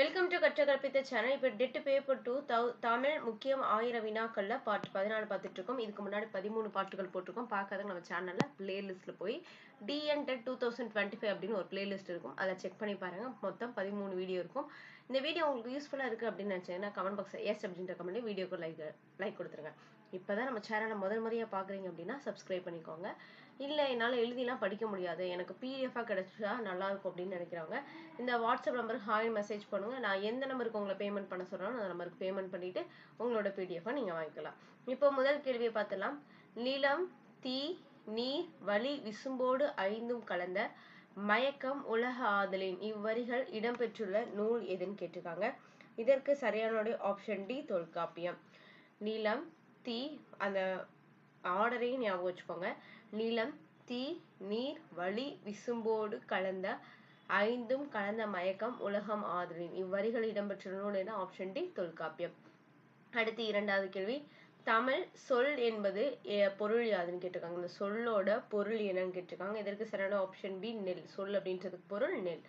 Welcome to கற்ற கற்பித்த channel இப்போ டெட் பேப்பர் டூ தமிழ் முக்கியம் ஆயிரம் வினாக்கள்ல பாட்டு பதினாலு பார்த்துட்டு இருக்கோம் இதுக்கு முன்னாடி பதிமூணு பாட்டுகள் போட்டிருக்கோம். பார்க்காதவங்க நம்ம சேனல்ல பிளேலிஸ்ட்ல போய் TN TET two thousand twenty five அப்படின்னு ஒரு பிளேலிஸ்ட் இருக்கும். அதை செக் பண்ணி பாருங்க. மொத்தம் பதிமூணு வீடியோ இருக்கும். இந்த வீடியோ உங்களுக்கு யூஸ்ஃபுல்லா இருக்கு அப்படின்னு நினைச்சீங்கன்னா கமெண்ட் பாக்ஸ் எஸ் அப்படின்ற கமெண்ட் வீடியோக்கு லைக் லைக் கொடுத்துருங்க. இப்போதான் நம்ம சேனலை முதல் முறையாக பார்க்குறீங்க அப்படின்னா சப்ஸ்கிரைப் பண்ணிக்கோங்க. இல்லை என்னால் எழுதிலாம் படிக்க முடியாது. எனக்கு பிடிஎஃபாக கிடைச்சா நல்லாயிருக்கும் அப்படின்னு நினைக்கிறவங்க இந்த வாட்ஸ்அப் நம்பருக்கு ஹாய் மெசேஜ் பண்ணுங்கள் நான் எந்த நம்பருக்கு உங்களை பேமெண்ட் பண்ண சொல்கிறேன் அந்த நம்பருக்கு பேமெண்ட் பண்ணிவிட்டு உங்களோட பிடிஎஃபை நீங்கள் வாங்கிக்கலாம். இப்போ முதல் கேள்வியை பார்த்துலாம் நிலம் தீ நீர் வலி விசும்போடு ஐந்தும் கலந்த மயக்கம் உலக ஆதலின் இவ்வரிகள் இடம்பெற்றுள்ள நூல் எதுன்னு கேட்டிருக்காங்க. இதற்கு சரியானுடைய ஆப்ஷன் டி தொல்காப்பியம். நிலம் தீ அந்த ஆர்டரையும் ஞாபகம் வச்சுக்கோங்க. நிலம் தீ நீர் வழி விசும்போடு கலந்த ஐந்தும் கலந்த மயக்கம் உலகம் ஆதலின். இவ்வரிகள் இடம்பெற்றுள்ள நூல் என ஆப்ஷன் டி தொல்காப்பியம். அடுத்து இரண்டாவது கேள்வி. தமிழ் சொல் என்பது பொருள் யாதுன்னு கேட்டிருக்காங்க. இந்த சொல்லோட பொருள் என்னன்னு கேட்டிருக்காங்க. இதற்கு சரியான ஆப்ஷன் பி நெல். சொல் அப்படின்றதுக்கு பொருள் நெல்.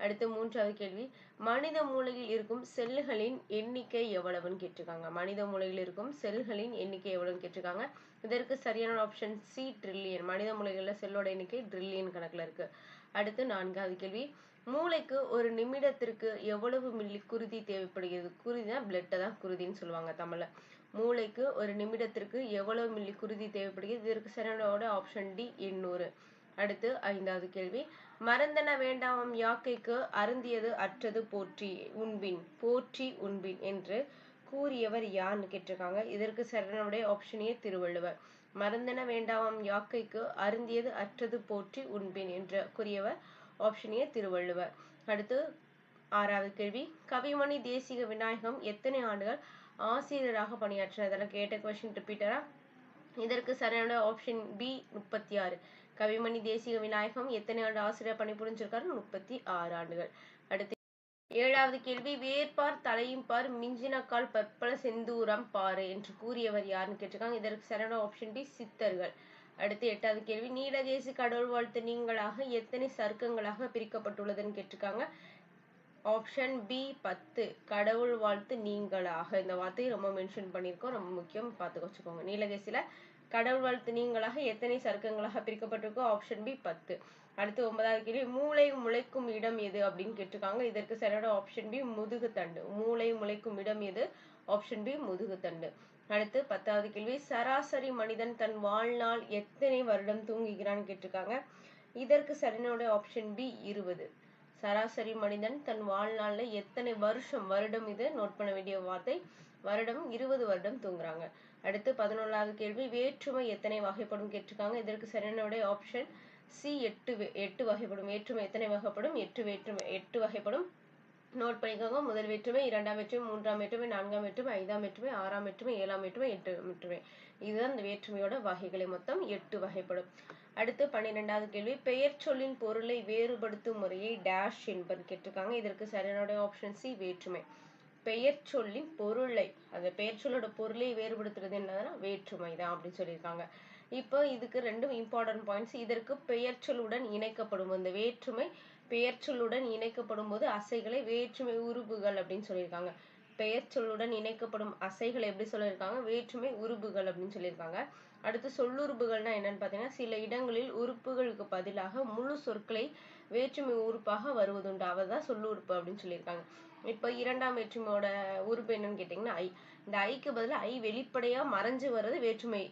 அடுத்து மூன்றாவது கேள்வி. மனித மூளையில் இருக்கும் செல்களின் எண்ணிக்கை எவ்வளவுன்னு கேட்டிருக்காங்க. மனித மூளையில் இருக்கும் செல்களின் எண்ணிக்கை எவ்வளவுன்னு கேட்டிருக்காங்க. இதற்கு சரியான ஆப்ஷன் சி ட்ரில்லியன் மனித மூளைகள்ல செல்லோட எண்ணிக்கை ட்ரில்லியன் கணக்குல இருக்கு. அடுத்து நான்காவது கேள்வி. மூளைக்கு ஒரு நிமிடத்திற்கு எவ்வளவு மில்லி குருதி தேவைப்படுகிறது? குருதினா பிளட்டை தான் குருதின்னு சொல்லுவாங்க தமிழ்ல. மூளைக்கு ஒரு நிமிடத்திற்கு எவ்வளவு மில்லி குருதி தேவைப்படுகிறது? இதற்கு சரியான ஆப்ஷன் டி எண்ணூறு. அடுத்து ஐந்தாவது கேள்வி. மறந்தன வேண்டாம் யாக்கைக்கு அருந்தியது அற்றது போற்றி உண்பின் போற்றி உண்பின் என்று கூறியவர் யார்னு கேட்டிருக்காங்க. இதற்கு சரணனுடைய ஆப்ஷனே திருவள்ளுவர். மறந்தன வேண்டாம் யாக்கைக்கு அருந்தியது அற்றது போற்றி உண்பின் என்று கூறியவர் ஆப்ஷனே திருவள்ளுவர். அடுத்து ஆறாவது கேள்வி. கவிமணி தேசிக விநாயகம் எத்தனை ஆண்டுகள் ஆசிரியராக பணியாற்றினார்? அதெல்லாம் கேட்ட கொஸ்டின் ரிப்பீட்டரா இதற்கு சரியான ஆப்ஷன் பி முப்பத்தி ஆறு. கவிமணி தேசிக விநாயகம் எத்தனை ஆண்டு ஆசிரியர் பணிபுரிஞ்சிருக்காரு முப்பத்தி ஆறு ஆண்டுகள். அடுத்து ஏழாவது கேள்வி வேர்பார் தலையும் பார் மிஞ்சினக்கால் பற்பல செந்தூரம் பாரு என்று கூறியவர் யாருன்னு கேட்டிருக்காங்க. இதற்கு சரியான ஆப்ஷன் டி சித்தர்கள். அடுத்து எட்டாவது கேள்வி நீலகேசி கடவுள் வாழ்த்து நீங்களாக எத்தனை சர்க்கங்களாக பிரிக்கப்பட்டுள்ளதுன்னு கேட்டிருக்காங்க. ஆப்ஷன் பி பத்து கடவுள் வாழ்த்து நீங்களாக. இந்த வார்த்தையை ரொம்ப மென்ஷன் பண்ணியிருக்கோம். ரொம்ப முக்கியம். பார்த்து வச்சுக்கோங்க. நீலகேசியில கடவுள் வாழ்த்து நீங்களாக எத்தனை சர்க்கங்களாக பிரிக்கப்பட்டிருக்கோ ஆப்ஷன் பி பத்து. அடுத்து ஒன்பதாவது கேள்வி மூளை முளைக்கும் இடம் எது அப்படின்னு கேட்டிருக்காங்க. இதற்கு சரியான ஆப்ஷன் பி முதுகு தண்டு. மூளை முளைக்கும் இடம் எது? ஆப்ஷன் பி முதுகு தண்டு. அடுத்து பத்தாவது கேள்வி சராசரி மனிதன் தன் வாழ்நாள் எத்தனை வருடம் தூங்குகிறான்னு கேட்டிருக்காங்க. இதற்கு சரியான ஆப்ஷன் பி இருபது. சராசரி மனிதன் தன் வாழ்நாளில் எத்தனை வருஷம் வருடம் இது? நோட் பண்ண வேண்டிய வார்த்தை. வருடம் இருபது வருடம் தூங்குறாங்க. அடுத்து பதினொன்றாவது கேள்வி வேற்றுமை எத்தனை வகைப்படும் கேட்டிருக்காங்க. இதற்கு சரியான ஆப்ஷன் சி எட்டு எட்டு வகைப்படும். வேற்றுமை எத்தனை வகைப்படும்? எட்டு வேற்றுமை எட்டு வகைப்படும். நோட் பண்ணிக்கோங்க. முதல் வேற்றுமை இரண்டாம் வேற்றுமை மூன்றாம் வேற்றுமை நான்காம் வேற்றுமை ஐந்தாம் வேற்றுமை ஆறாம் வேற்றுமை ஏழாம் வேற்றுமை எட்டு வேற்றுமை. இதுதான் இந்த வேற்றுமையோட வகைகளை மொத்தம் எட்டு வகைப்படும். அடுத்து பன்னிரெண்டாவது கேள்வி பெயர் சொல்லின் பொருளை வேறுபடுத்தும் முறையை டேஷ் என்பது கேட்டிருக்காங்க. இதற்கு சரியான ஆப்ஷன் சி வேற்றுமை. பெயர் சொல்லின் பொருளை அந்த பெயர் சொல்லோட பொருளை வேறுபடுத்துறது என்னதுன்னா வேற்றுமை தான் அப்படின்னு சொல்லியிருக்காங்க. இப்போ இதுக்கு ரெண்டும் இம்பார்ட்டன்ட் பாயிண்ட்ஸ் இதற்கு பெயர் சொல்லுடன் இணைக்கப்படும் இந்த வேற்றுமை பெயர் சொல்லுடன் இணைக்கப்படும் போது அசைகளை வேற்றுமை உருபுகள் அப்படின்னு சொல்லியிருக்காங்க. பெயர் சொல்லுடன் இணைக்கப்படும் அசைகளை எப்படி சொல்லியிருக்காங்க? வேற்றுமை உருபுகள் அப்படின்னு சொல்லியிருக்காங்க. அடுத்து சொல்லுறுப்புகள்னா என்னன்னு பார்த்தீங்கன்னா சில இடங்களில் உறுப்புகளுக்கு பதிலாக முழு சொற்களை வேற்றுமை உறுப்பாக வருவதுண்டு. அவதான் சொல்லுறுப்பு அப்படின்னு சொல்லியிருக்காங்க. இப்போ இரண்டாம் வேற்றுமையோட உறுப்பு என்னன்னு கேட்டிங்கன்னா ஐ. இந்த ஐக்கு பதிலாக ஐ வெளிப்படையா மறைஞ்சு வர்றது வேற்றுமை.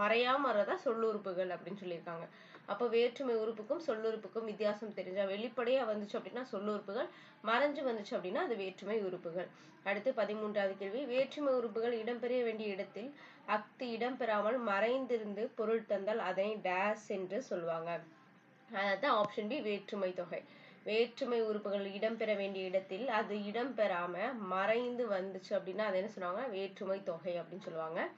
மறையாம வர்றதா சொல்லுறுப்புகள் அப்படின்னு சொல்லியிருக்காங்க. அப்போ வேற்றுமை உறுப்புக்கும் சொல்லுறுப்புக்கும் வித்தியாசம் தெரிஞ்சா வெளிப்படையா வந்துச்சு அப்படின்னா சொல்லுறுப்புகள் மறைஞ்சு வந்துச்சு அப்படின்னா அது வேற்றுமை உறுப்புகள். அடுத்து பதிமூன்றாவது கேள்வி வேற்றுமை உறுப்புகள் இடம்பெற வேண்டிய இடத்தில் அஃது இடம்பெறாமல் மறைந்திருந்து பொருள் தந்தால் அதனை டேஸ் என்று சொல்லுவாங்க அதான் ஆப்ஷன் பி வேற்றுமை தொகை. வேற்றுமை உறுப்புகள் இடம்பெற வேண்டிய இடத்தில் அது இடம்பெறாம மறைந்து வந்துச்சு அப்படின்னா அது என்ன சொல்லுவாங்க? வேற்றுமை தொகை அப்படின்னு சொல்லுவாங்க.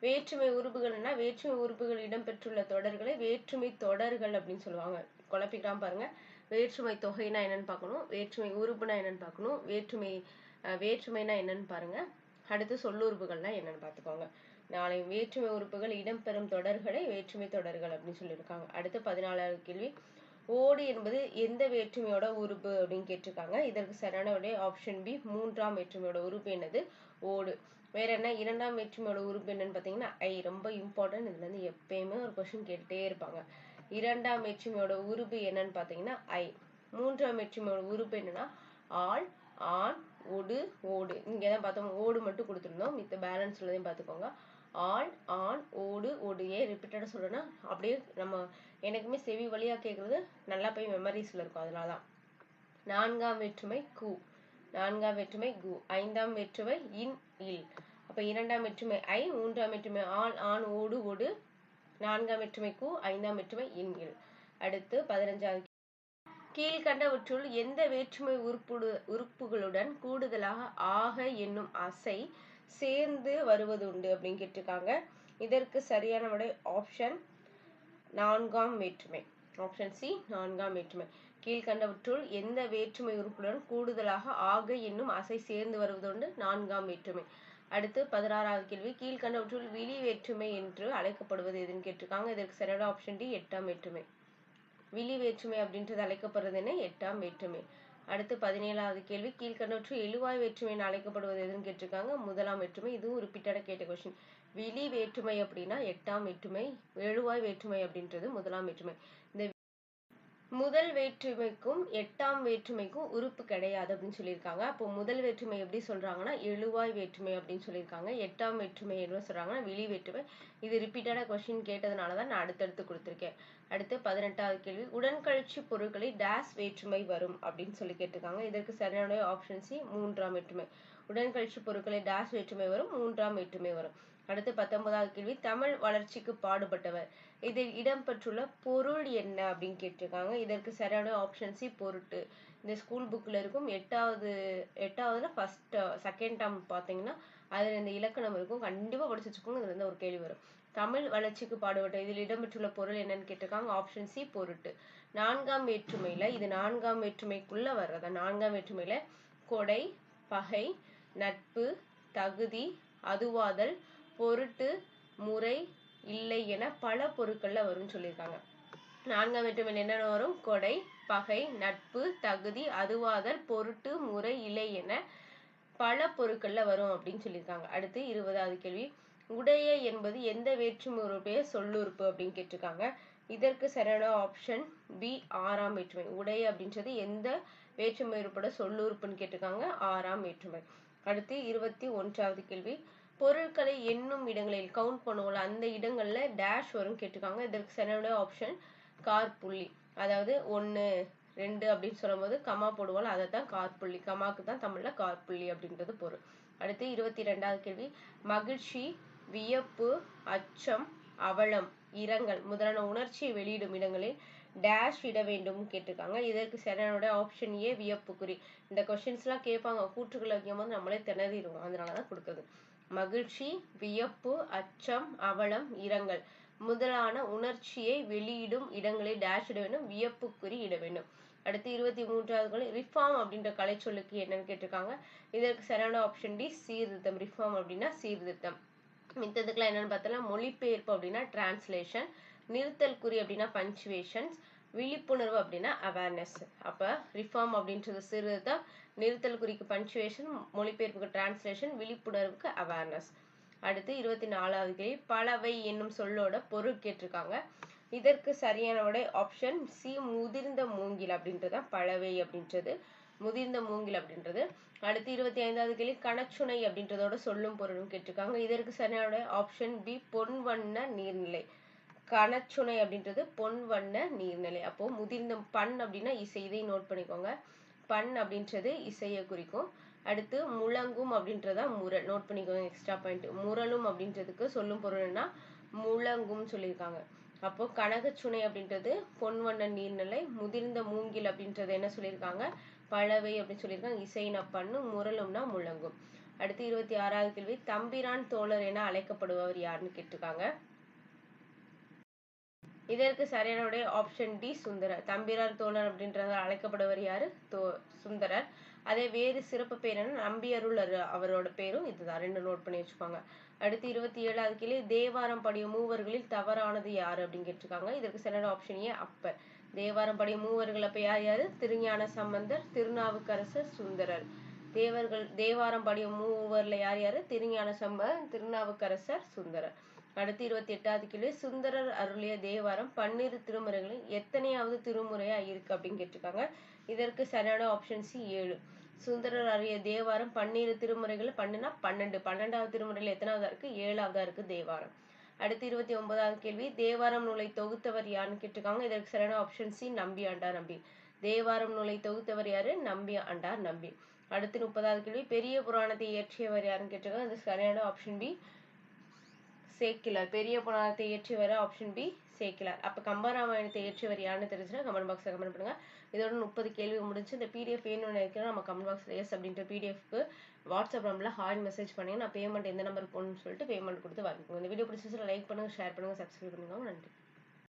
வேற்றுமை உறுப்புகள்னா வேற்றுமை உறுப்புகள் இடம்பெற்றுள்ள தொடர்களை வேற்றுமை தொடர்கள் அப்படின்னு சொல்லுவாங்க. குழப்பிக்கலாம் பாருங்க. வேற்றுமை தொகைனா என்னன்னு பார்க்கணும். வேற்றுமை உறுப்புனா என்னன்னு பார்க்கணும். வேற்றுமை வேற்றுமைனா என்னன்னு பாருங்க. அடுத்து சொல்லுறுப்புகள்னா என்னன்னு பார்த்துக்கோங்க. நாளை வேற்றுமை உறுப்புகள் இடம்பெறும் தொடர்களை வேற்றுமை தொடர்கள் அப்படின்னு சொல்லியிருக்காங்க. அடுத்து பதினாலாவது கேள்வி. ஓடு என்பது எந்த வேற்றுமையோட உறுப்பு அப்படின்னு கேட்டிருக்காங்க. இதற்கு சரியான விடை ஆப்ஷன் பி மூன்றாம் வேற்றுமையோட உறுப்பு என்னது? ஓடு. வேற என்ன? இரண்டாம் வேற்றுமையோட உறுப்பு என்னன்னு பார்த்தீங்கன்னா ஐ ரொம்ப இம்பார்ட்டன்ட் இதுல இருந்து எப்பயுமே ஒரு கொஸ்டின் கேட்டுட்டே இருப்பாங்க. இரண்டாம் வேற்றுமையோட உறுப்பு என்னன்னு பார்த்தீங்கன்னா ஐ. மூன்றாம் வேற்றுமையோட உறுப்பு என்னன்னா ஆள் ஆண் ஒடு ஓடு. இங்கே தான் பார்த்தோம் ஓடு மட்டும் கொடுத்துருந்தோம். மித்த பேலன்ஸ் உள்ளதையும் பார்த்துக்கோங்க. ஆண் ஆண் ஓடு ஓடு ஏன் ரிப்பீட்டடாக சொல்கிறேன்னா அப்படியே நம்ம எனக்குமே செவி வழியா கேட்குறது நல்லா போய் மெமரிஸில் இருக்கும் அதனால தான். நான்காம் வேற்றுமை கு. நான்காம் வேற்றுமை கு. ஐந்தாம் வேற்றுமை இன் இல். அப்போ இரண்டாம் வேற்றுமை ஐ மூன்றாம் வேற்றுமை ஆண் ஆண் ஓடு ஓடு. நான்காம் வேற்றுமை கு ஐந்தாம் வேற்றுமை இன் இல். அடுத்து பதினஞ்சாவது கீழ்கண்டவற்றுள் எந்த வேற்றுமை உறுப்புடு உறுப்புகளுடன் கூடுதலாக ஆக என்னும் அசை சேர்ந்து வருவது உண்டு அப்படின்னு கேட்டிருக்காங்க. இதற்கு சரியான விடை ஆப்ஷன் நான்காம் வேற்றுமை. ஆப்ஷன் சி நான்காம் வேற்றுமை. கீழ்கண்டவற்றுள் எந்த வேற்றுமை உறுப்புடன் கூடுதலாக ஆக என்னும் அசை சேர்ந்து வருவதுண்டு நான்காம் வேற்றுமை. அடுத்து பதினாறாவது கேள்வி. கீழ்கண்டவற்றுள் விழி வேற்றுமை என்று அழைக்கப்படுவது எதுன்னு கேட்டிருக்காங்க. இதற்கு சரியான ஆப்ஷன் டி எட்டாம் வேற்றுமை. விழி வேற்றுமை அப்படின்றது அழைக்கப்படுறது என்ன? எட்டாம் வேற்றுமை. அடுத்து பதினேழாவது கேள்வி. கீழ்கண்டவற்று எழுவாய் வேற்றுமை என அழைக்கப்படுவது எதுன்னு கேட்டிருக்காங்க. முதலாம் வேற்றுமை இதுவும் ரிப்பீட்டடாக கேட்ட கொஸ்டின் விழி வேற்றுமை அப்படின்னா எட்டாம் வேற்றுமை எழுவாய் வேற்றுமை அப்படின்றது முதலாம் வேற்றுமை. முதல் வேற்றுமைக்கும் எட்டாம் வேற்றுமைக்கும் உறுப்பு கிடையாது அப்படின்னு சொல்லியிருக்காங்க. அப்போ முதல் வேற்றுமை எப்படி சொல்றாங்கன்னா எழுவாய் வேற்றுமை அப்படின்னு சொல்லியிருக்காங்க. எட்டாம் வேற்றுமை என்ன சொல்றாங்கன்னா விழி வேற்றுமை. இது ரிப்பீட்டடா கொஸ்டின் கேட்டதுனால தான் நான் அடுத்தடுத்து கொடுத்துருக்கேன். அடுத்து பதினெட்டாவது கேள்வி உடன்கழிச்சு பொருட்களில் டேஸ் வேற்றுமை வரும் அப்படின்னு சொல்லி கேட்டிருக்காங்க. இதற்கு சரியான ஆப்ஷன் சி மூன்றாம் வேற்றுமை. உடன்கழிச்சு பொருட்களில் டேஸ் வேற்றுமை வரும் மூன்றாம் வேற்றுமை வரும். அடுத்து பத்தொன்பதாவது கேள்வி தமிழ் வளர்ச்சிக்கு பாடுபட்டவர். இதில் இடம்பெற்றுள்ள பொருள் என்ன அப்படின்னு கேட்டிருக்காங்க. இதற்கு சரியான ஆப்ஷன் சி பொருட்டு. இந்த ஸ்கூல் புக்ல இருக்கும். எட்டாவது எட்டாவதுல ஃபர்ஸ்ட் செகண்ட் டேர்ம் பார்த்தீங்கன்னா அதுல இந்த இலக்கணம் இருக்கும். கண்டிப்பா படிச்சு வச்சுக்கோங்க. இதுல இருந்து ஒரு கேள்வி வரும். தமிழ் வளர்ச்சிக்கு பாடுபட்ட இதில் இடம்பெற்றுள்ள பொருள் என்னன்னு கேட்டிருக்காங்க. ஆப்ஷன் சி பொருட்டு. நான்காம் வேற்றுமையில இது நான்காம் வேற்றுமைக்குள்ள வர்றதா? நான்காம் வேற்றுமையில கொடை பகை நட்பு தகுதி அதுவாதல் பொருட்டு முறை இல்லை என பல பொருட்கள்ல வரும்னு சொல்லியிருக்காங்க. நான்காம் வேற்றுமையில் என்னென்ன வரும்? கொடை பகை நட்பு தகுதி அதுவாதல் பொருட்டு முறை இல்லை என பல பொருட்கள்ல வரும் அப்படின்னு சொல்லியிருக்காங்க. அடுத்து இருபதாவது கேள்வி. உடைய என்பது எந்த வேற்றுமை சொல்லுறுப்பு அப்படின்னு கேட்டிருக்காங்க. இதற்கு சரியான ஆப்ஷன் பி ஆறாம் வேற்றுமை. உடைய அப்படின்றது எந்த வேற்றுமை உறுப்போட சொல்லுறுப்புன்னு கேட்டிருக்காங்க. ஆறாம் வேற்றுமை. அடுத்து இருபத்தி ஒன்றாவது கேள்வி. பொருட்களை எண்ணும் இடங்களில் கவுண்ட் பண்ணுவோம்ல அந்த இடங்கள்ல டேஷ் வரும் கேட்டிருக்காங்க. இதற்கு சரியான ஆப்ஷன் கார் புள்ளி அதாவது ஒண்ணு ரெண்டு அப்படின்னு சொல்லும்போது கமா போடுவோம்ல அதை தான் கார்புள்ளி. கமாக்கு தான் தமிழ்ல கார்புள்ளி அப்படின்றது பொருள். அடுத்து இருபத்தி ரெண்டாவது கேள்வி. மகிழ்ச்சி வியப்பு அச்சம் அவலம் இரங்கல் முதலான உணர்ச்சியை வெளியிடும் இடங்களில் டேஷ் இட வேண்டும் கேட்டிருக்காங்க. இதற்கு சரியானோட ஆப்ஷன் ஏ வியப்புக்குறி இந்த கொஸ்டின்ஸ் எல்லாம் கேட்பாங்க. கூற்றுகள் வைக்கும் போது நம்மளே திணறிடுவோம். அதனாலதான் கொடுக்குது மகிழ்ச்சி வியப்பு அச்சம் அவலம் இரங்கல். முதலான உணர்ச்சியை வெளியிடும் இடங்களை டேஷ் இட வேண்டும். வியப்புக்குறி இட வேண்டும். அடுத்து இருபத்தி மூன்றாவது ரிஃபார்ம் அப்படின்ற கலை சொல்லுக்கு என்னன்னு கேட்டிருக்காங்க. இதற்கு சரியான ஆப்ஷன் டி சீர்திருத்தம். ரிஃபார்ம் அப்படின்னா சீர்திருத்தம். மித்ததுக்கெல்லாம் என்னன்னு பார்த்தோம்னா மொழிபெயர்ப்பு அப்படின்னா டிரான்ஸ்லேஷன் நிறுத்தல் குறி அப்படின்னா பஞ்சுவேஷன்ஸ் விழிப்புணர்வு அப்படின்னா அவேர்னஸ் அப்ப ரிஃபார்ம் அப்படின்றது சிறுதம் நிறுத்தல் குறிக்கு பஞ்சுவேஷன் மொழிபெயர்ப்புக்கு டிரான்ஸ்லேஷன் விழிப்புணர்வுக்கு அவேர்னஸ் அடுத்து இருபத்தி நாலாவது கேள்வி பலவை என்னும் சொல்லோட பொருள் கேட்டிருக்காங்க. இதற்கு சரியான விடை ஆப்ஷன் சி முதிர்ந்த மூங்கில் அப்படின்றது தான் பலவை அப்படின்றது. முதிர்ந்த மூங்கில் அப்படின்றது. அடுத்து இருபத்தி ஐந்தாவது கேள்வி கணச்சுனை அப்படின்றதோட சொல்லும் பொருளும் கேட்டிருக்காங்க. இதற்கு சரியான ஆப்ஷன் பி பொன் வண்ண நீர்நிலை. கணச்சுனை அப்படின்றது பொன் வண்ண நீர்நிலை. அப்போ முதிர்ந்த பண் அப்படின்னா இசை நோட் பண்ணிக்கோங்க. பண் அப்படின்றது இசையை குறிக்கும். அடுத்து முழங்கும் அப்படின்றதா முரல். நோட் பண்ணிக்கோங்க எக்ஸ்ட்ரா பாயிண்ட் முரலும் அப்படின்றதுக்கு சொல்லும் பொருள்னா முழங்கும் சொல்லியிருக்காங்க. அப்போ கனகச்சுனை அப்படின்றது பொன்வண்ண நீர்நிலை. முதிர்ந்த மூங்கில் அப்படின்றது என்ன சொல்லியிருக்காங்க? பழவை அப்படின்னு சொல்லியிருக்காங்க. இசைனா பண்ணு முரலும்னா முழங்கும். அடுத்து இருபத்தி ஆறாவது கேள்வி தம்பிரான் தோழர் என அழைக்கப்படுபவர் யாருன்னு கேட்டிருக்காங்க. இதற்கு சரியான விடை ஆப்ஷன் டி சுந்தரர். தம்பிரார் தோழர் அப்படின்றத அழைக்கப்படுவர் யாரு? தோ சுந்தரர். அதே வேறு சிறப்பு பேர் என்ன? நம்பியருள் அவரோட பேரும் இதுதான். ரெண்டு நோட் பண்ணி வச்சுக்கோங்க. அடுத்து இருபத்தி ஏழாவது கீழே தேவாரம் படிய மூவர்களில் தவறானது யாரு அப்படின்னு கேட்டிருக்காங்க. இதற்கு சரியான ஆப்ஷன் ஏ அப்பர். தேவாரம் படிய மூவர்கள் அப்ப யார் யாரு? திருஞான சம்பந்தர் திருநாவுக்கரசர் சுந்தரர். தேவர்கள் தேவாரம் படிய மூவர்ல யார் யாரு? திருஞான சம்பந்தர் திருநாவுக்கரசர் சுந்தரர். அடுத்து இருபத்தி எட்டாவது கேள்வி. சுந்தரர் அருளிய தேவாரம் பன்னிரு திருமுறைகளில் எத்தனையாவது திருமுறையா இருக்கு அப்படின்னு கேட்டிருக்காங்க. இதற்கு சரியான ஆப்ஷன் சி ஏழு. சுந்தரர் அருளிய தேவாரம் பன்னிரு திருமுறைகள் பண்ணுனா பன்னெண்டு. பன்னெண்டாவது திருமுறையில் எத்தனாவதா இருக்கு? ஏழாவதா இருக்கு தேவாரம். அடுத்து இருபத்தி ஒன்பதாவது கேள்வி. தேவாரம் நூலை தொகுத்தவர் யாருன்னு கேட்டிருக்காங்க. இதற்கு சரியான ஆப்ஷன் சி நம்பி ஆண்டார் நம்பி. தேவாரம் நூலை தொகுத்தவர் யாரு? நம்பி ஆண்டார் நம்பி. அடுத்து முப்பதாவது கேள்வி. பெரிய புராணத்தை இயற்றியவர் யாருன்னு கேட்டிருக்காங்க. இது சரியான ஆப்ஷன் பி சேக்கிலார் பெரிய புராணத்தை இயற்றியவர் ஆப்ஷன் பி சேக்கிலார் அப்ப கம்பராமாயணத்தை இயற்றியவர் யாருன்னு தெரிஞ்சுன்னா கமெண்ட் பாக்ஸ்ல கமெண்ட் பண்ணுங்க. இதோட முப்பது கேள்வி முடிஞ்சு இந்த பிடிஎஃப் வேணும்னு இருக்கிறோம் நம்ம கமெண்ட் பாக்ஸ்ல எஸ் அப்படின்ற பிடிஎஃப்க்கு வாட்ஸ்அப் நம்பர்ல ஹாய் மெசேஜ் பண்ணி நான் பேமெண்ட் எந்த நம்பருக்கு போகணும்னு சொல்லிட்டு பேமெண்ட் கொடுத்து வாங்கிக்கோங்க. இந்த வீடியோ பிடிச்சிச்சு லைக் பண்ணுங்க ஷேர் பண்ணுங்க சப்ஸ்கிரைப் பண்ணுங்க நன்றி.